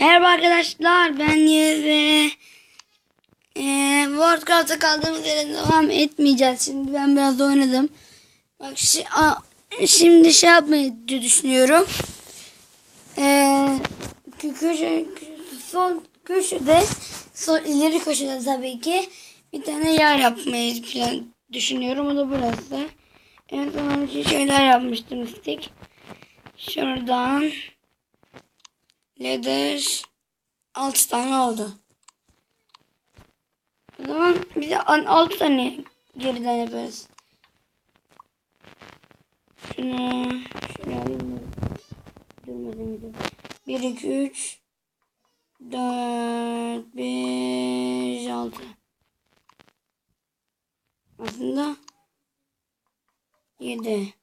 Merhaba arkadaşlar ben Yiğit ve e, Worldcraft'ta kaldığımız yere devam etmeyeceğiz. Şimdi ben biraz oynadım. Bak şi- a- şimdi şey yapmayı düşünüyorum. E, kö- köşe, son köşede son ileri köşede tabii ki bir tane yer yapmayı falan düşünüyorum. O da burası. En son bir şeyler yapmıştım istik. Şuradan Leather 6 tane oldu. O zaman bir de 6 tane geriden yaparız. Şunu şunu alayım? Durmadan gidiyorum. 1, 2, 3 4 5 6 Aslında 7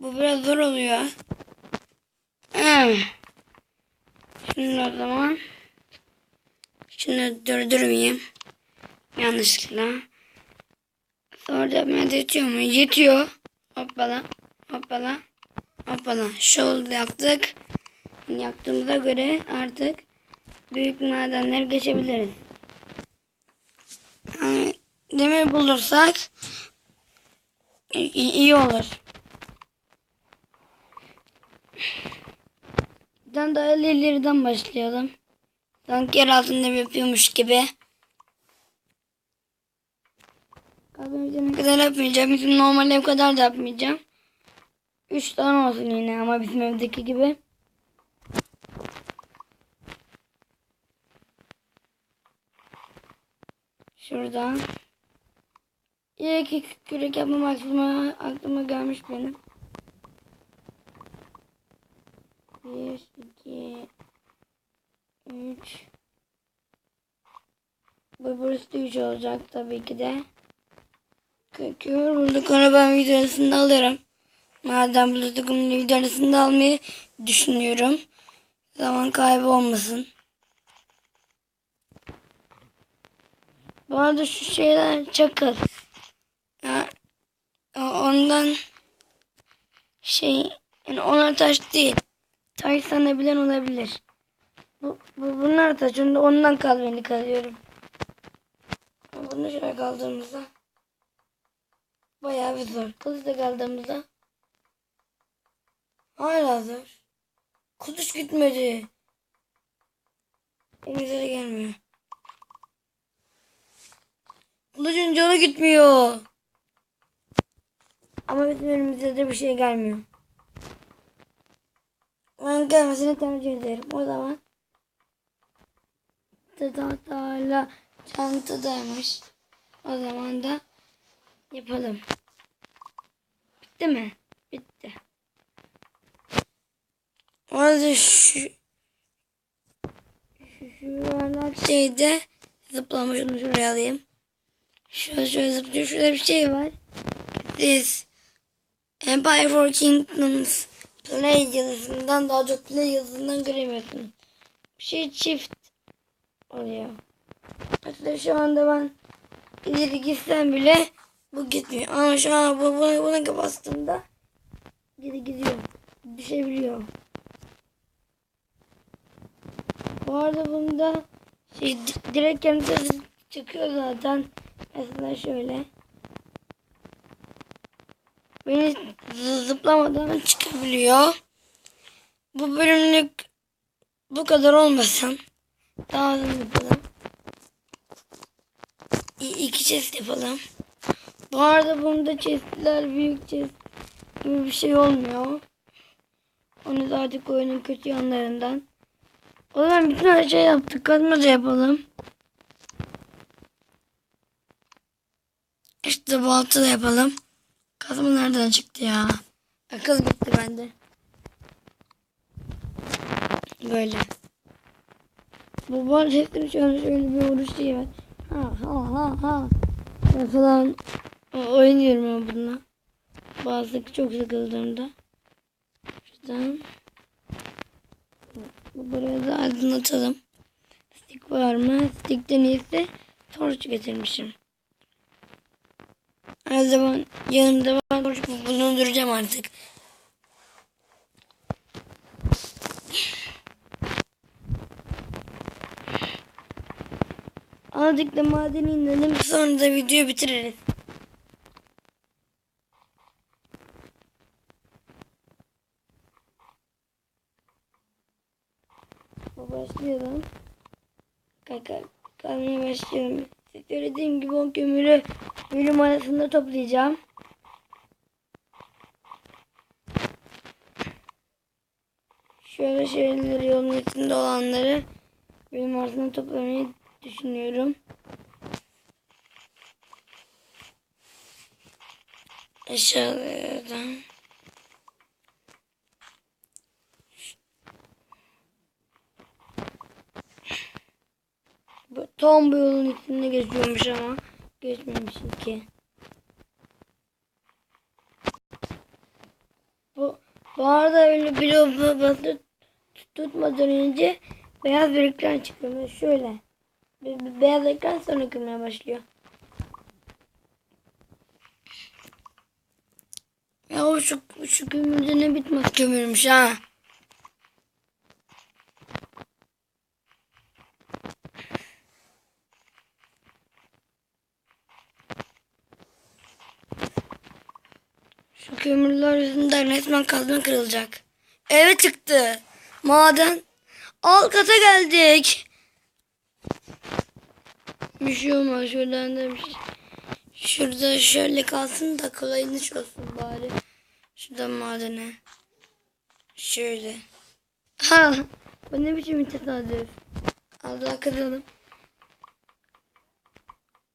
Bu, biraz zor oluyor. Hmm. Şimdi o zaman şunu durdurmayayım. Yanlışlıkla. Sonra da ben de yetiyor mu? Yetiyor. Hoppala. Hoppala. Hoppala. Oldu yaptık. Yaptığımıza göre artık büyük madenleri geçebiliriz. Yani demir bulursak iyi olur. Tane daha ileriden başlayalım. Sanki yer altında yapıyormuş gibi. Ne kadar yapmayacağım. Bizim normal ev kadar da yapmayacağım. Üç tane olsun yine ama bizim evdeki gibi. Şuradan. İyi ki kürek yapmam aklıma, aklıma gelmiş benim. Bir, iki, üç. Bu burası da üç olacak tabii ki de. Kökür bulduk onu ben videosunu alırım. Madem bulduk onu videosunu da almayı düşünüyorum. Zaman kaybı olmasın. Bu arada şu şeyler çakıl. Ya, ondan şey yani onlar taş değil. Taş sanabilen olabilir. Bu, bu bunlar taş. Onda ondan kalbini kalıyorum. Bunu şöyle kaldığımızda bayağı bir zor. Kılıçla kaldığımızda hala zor. Kılıç gitmedi. Elimize de gelmiyor. Kılıcın canı gitmiyor. Ama bizim elimizde de bir şey gelmiyor. Ben gelmesini tercih ederim. O zaman hala çantadaymış. O zaman da yapalım. Bitti mi? Bitti. Orada şu şu, şeyde zıplamış onu şuraya alayım. Şöyle şöyle zıplıyor. Şurada bir şey var. This Empire for Kingdoms play yazısından daha çok play yazısından göremiyorsun. Bir şey çift oluyor. Hatta şu anda ben ileri gitsem bile bu gitmiyor. Ama şu an bu, bu buna bastığımda geri gidiyor. Düşebiliyor. Bu arada bunda şey di- direkt kendisi çıkıyor zaten. Mesela şöyle. Beni zı- zıplamadan çıkabiliyor. Bu bölümlük bu kadar olmasın. Daha hızlı yapalım. İki chest yapalım. Bu arada bunda chestler büyük chest gibi bir şey olmuyor. Onu da artık oyunun kötü yanlarından. O zaman bütün her şey yaptık. Kazma da yapalım. İşte balta da yapalım. Kazma nereden çıktı ya? Akıl gitti bende. Böyle. Bu var hepsinin şöyle şöyle bir vuruş var. Ha ha ha ha. Ben falan oynuyorum ben bununla. Bazı çok sıkıldığımda. Şuradan. Bu Buraya da aydınlatalım. Stick var mı? Stick'ten iyisi torç getirmişim. Her zaman yanımda ben torç bulunduracağım artık. Azıcık da madeni inelim sonra da videoyu bitiririz. Başlayalım. Kaka kalmaya başlayalım. Söylediğim gibi o kömürü bölüm arasında toplayacağım. Şöyle şeyleri yolun içinde olanları bölüm arasında toplamayı düşünüyorum. Bu- Tam bu yolun içinde geçiyormuş ama geçmemiş ki. Bu, bu arada öyle bir basıp tutmadan önce beyaz bir ekran çıkıyor. Şöyle. Beyaz ekran sonra kırmaya başlıyor. Ya o şu, şu kömürde ne bitmez kömürmüş ha. Şu kömürler yüzünden resmen kalbim kırılacak. Eve çıktı. Maden. Alt kata geldik. Bir şey olmaz. Şuradan da bir şey. Şurada şöyle kalsın da kolayınız olsun bari. Şuradan madene. Şöyle. Ha, bu ne biçim tesadüf. Allah kıralım.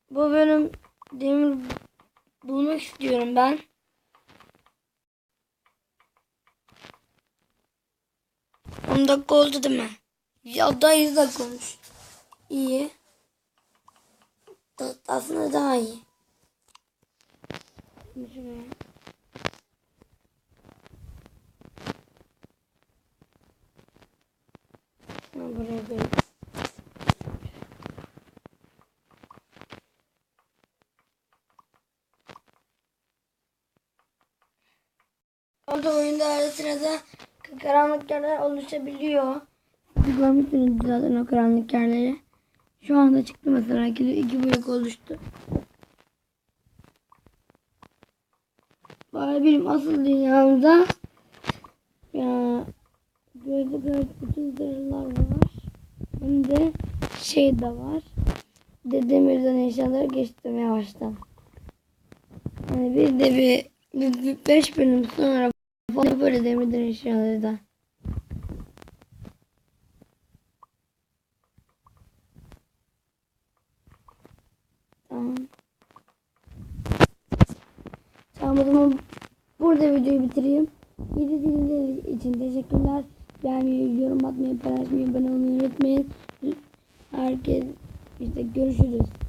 Bu benim demir bulmak istiyorum ben. On dakika oldu değil mi? Ya da 100 dakika olmuş. İyi. Da- Aslında daha iyi. Ha, buraya koyayım. Orada oyunda arada sırada karanlık yerler oluşabiliyor. Görmüşsünüz zaten o karanlık yerleri. Şu anda çıktı mesela iki, blok oluştu. Bari benim asıl dünyamda ya gözde göz kutularlar var. Hem de şey de var. De demirden eşyalar geçtim yavaştan. Yani bir de bir, bir, bir beş bölüm sonra falan böyle demirden eşyaları da. Tamam. Tamam o zaman burada videoyu bitireyim. İzlediğiniz için teşekkürler. Beğenmeyi, yorum atmayı, paylaşmayı, abone olmayı unutmayın. Herkes işte görüşürüz.